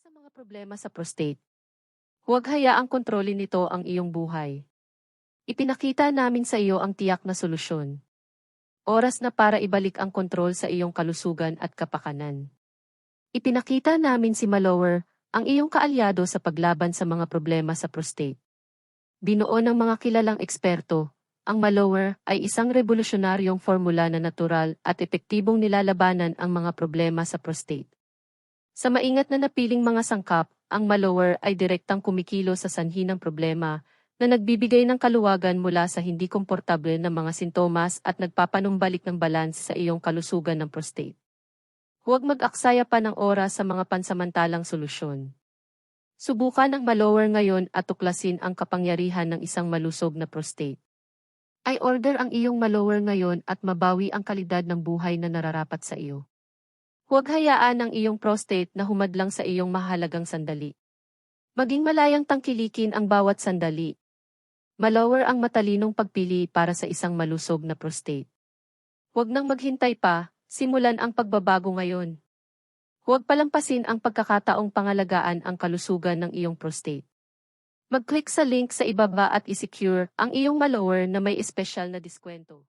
sa mga problema sa prostate. Huwag hayaang kontrolin nito ang iyong buhay. Ipinakita namin sa iyo ang tiyak na solusyon. Oras na para ibalik ang kontrol sa iyong kalusugan at kapakanan. Ipinakita namin si Malower, ang iyong kaalyado sa paglaban sa mga problema sa prostate. Binuo ng mga kilalang eksperto, ang Malower ay isang revolusyonaryong formula na natural at epektibong nilalabanan ang mga problema sa prostate. Sa maingat na napiling mga sangkap, ang Malower ay direktang kumikilo sa sanhi ng problema na nagbibigay ng kaluwagan mula sa hindi komportable na mga sintomas at nagpapanumbalik ng balance sa iyong kalusugan ng prostate. Huwag mag-aksaya pa ng oras sa mga pansamantalang solusyon. Subukan ang Malower ngayon at tuklasin ang kapangyarihan ng isang malusog na prostate. I order ang iyong Malower ngayon at mabawi ang kalidad ng buhay na nararapat sa iyo. Huwag hayaan ang iyong prostate na humadlang sa iyong mahalagang sandali. Maging malayang tangkilikin ang bawat sandali. Malower ang matalinong pagpili para sa isang malusog na prostate. Huwag nang maghintay pa, simulan ang pagbabago ngayon. Huwag palampasin ang pagkakataong pangalagaan ang kalusugan ng iyong prostate. Mag-click sa link sa ibaba at isecure ang iyong malower na may espesyal na diskwento.